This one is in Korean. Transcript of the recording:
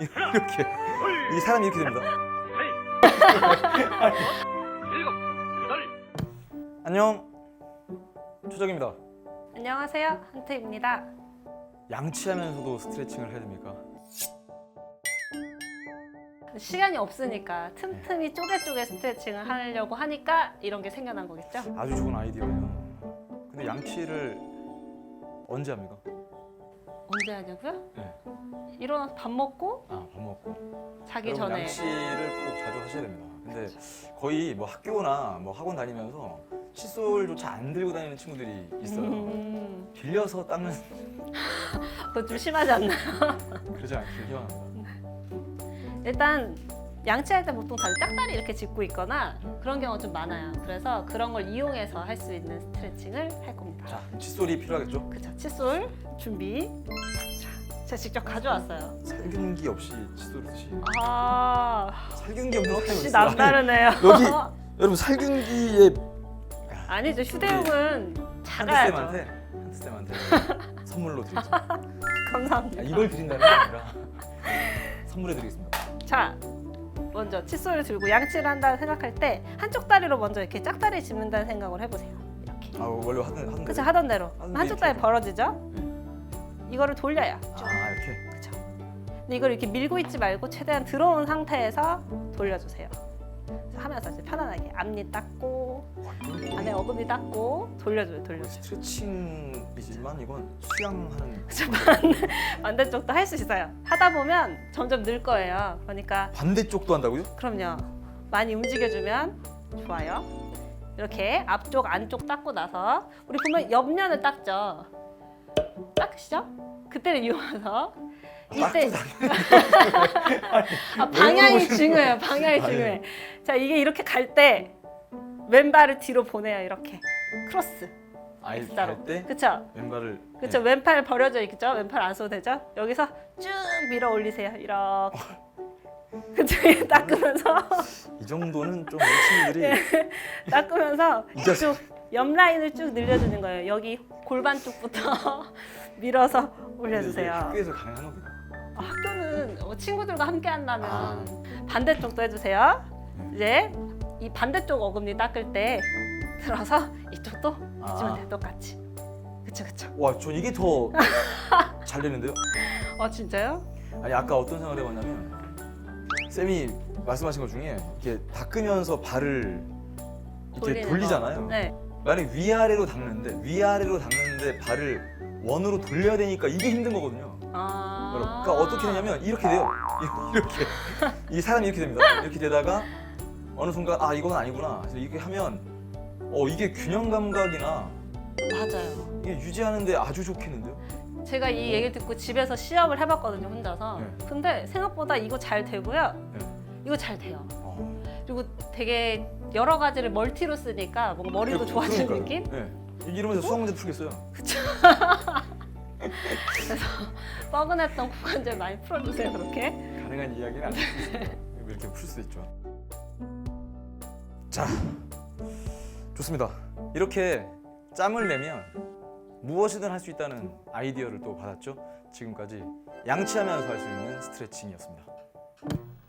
이렇게 이 사람이 이렇게 됩니다. 안녕 초정입니다. 안녕하세요. 한트입니다. 양치하면서도 스트레칭을 해야 됩니까? 시간이 없으니까 틈틈이 쪼개쪼개 스트레칭을 하려고 하니까 이런 게 생겨난 거겠죠? 아주 좋은 아이디어예요. 근데 양치를 언제 합니까? 언제 하냐고요? 네. 일어나서 밥 먹고 아, 밥 먹고. 자기 여러분, 전에 양치를 꼭 자주 하셔야 됩니다. 근데 거의 뭐 학교나 뭐 학원 다니면서 칫솔조차 안 들고 다니는 친구들이 있어요. 음, 빌려서 닦는 그거 좀 심하지 않나요? 그러지 않길 희망합니다. 일단 양치할 때 보통 다들 짝다리 이렇게 짚고 있거나 그런 경우가 좀 많아요. 그래서 그런 걸 이용해서 할 수 있는 스트레칭을 할 겁니다. 자, 칫솔이 필요하겠죠? 그쵸, 칫솔 준비. 자, 제가 직접 가져왔어요. 살균기 없이 칫솔을 쓰시. 아, 살균기 없는 학교가 역시 있어요. 남다르네요. 여기 여러분 살균기에 아니죠, 휴대용은 한트 작아야죠. 쌤한테 한트 쌤한테 선물로 드리죠. 아, 감사합니다. 이걸 드린다는 게 아니라 선물해 드리겠습니다. 자, 먼저 칫솔을 들고 양치를 한다고 생각할 때 한쪽 다리로 먼저 이렇게 짝다리 짚는다는 생각을 해보세요. 이렇게. 아 원래 하던 하던 그쵸. 하던 대로 하던 한쪽 다리 이렇게. 벌어지죠? 이거를 돌려요. 쭉. 아 이렇게. 근데 이걸 이렇게 밀고 있지 말고 최대한 들어온 상태에서 돌려주세요. 하면서 이제 편안하게 앞니 닦고 안에 어금니 닦고 돌려줘요, 돌려줘요. 스트레칭이지만 이건 수양하는 반대쪽도 할 수 있어요. 하다 보면 점점 늘 거예요. 그러니까 반대쪽도 한다고요? 그럼요. 많이 움직여주면 좋아요. 이렇게 앞쪽, 안쪽 닦고 나서 우리 보면 옆면을 닦죠. 닦으시죠? 그때를 이용해서 이때 아, 방향이 중요해요. 방향이 중요해. 자 이게 이렇게 갈 때 왼발을 뒤로 보내요. 이렇게 크로스. 아이 X자로. 갈때 그쵸? 왼발을 그쵸? 네. 왼팔 버려져 있겠죠? 왼팔 안 써도 되죠? 여기서 쭉 밀어 올리세요. 이렇게. 이렇게 닦으면서 이 정도는 좀 친구들이 닦으면서 이제- 이쪽 옆 라인을 쭉 늘려주는 거예요. 여기 골반 쪽부터 밀어서 올려주세요. 학교에서 가능한 겁니다. 아, 학교는 뭐 친구들과 함께 한다면 아. 반대쪽도 해주세요. 이제 이 반대쪽 어금니 닦을 때 들어서 이쪽도 아. 해주면 돼요. 똑같이. 그쵸 그쵸. 와, 전 이게 더 잘 되는데요? 아 진짜요? 아니 아까 어떤 생각을 해봤냐면 쌤이 말씀하신 것 중에 이렇게 닦으면서 발을 이렇게 돌리는 돌리잖아요. 거. 네. 만약 위아래로 닦는데 위아래로 닦는 데 발을 원으로 돌려야 되니까 이게 힘든 거거든요. 아. 그러니까 어떻게 되냐면 이렇게 돼요. 이- 이렇게 이 사람이 이렇게 됩니다. 이렇게 되다가 어느 순간 아 이건 아니구나. 그래서 이렇게 하면 어 이게 균형 감각이나 맞아요. 이게 유지하는데 아주 좋겠는데요? 제가 이 얘기를 듣고 집에서 시험을 해봤거든요 혼자서. 네. 근데 생각보다 이거 잘 되고요. 네. 이거 잘 돼요. 어. 그리고 되게 여러 가지를 멀티로 쓰니까 뭔가 머리도 좋아지는 그러니까요. 느낌? 네. 이러면서 수학 문제 풀겠어요. 그래서 뻐근했던 구간들 많이 풀어주세요 그렇게. 가능한 이야기는 있어요. 이렇게 풀 수 있죠. 자, 좋습니다. 이렇게 짬을 내면 무엇이든 할 수 있다는 아이디어를 또 받았죠. 지금까지 양치하면서 할 수 있는 스트레칭이었습니다.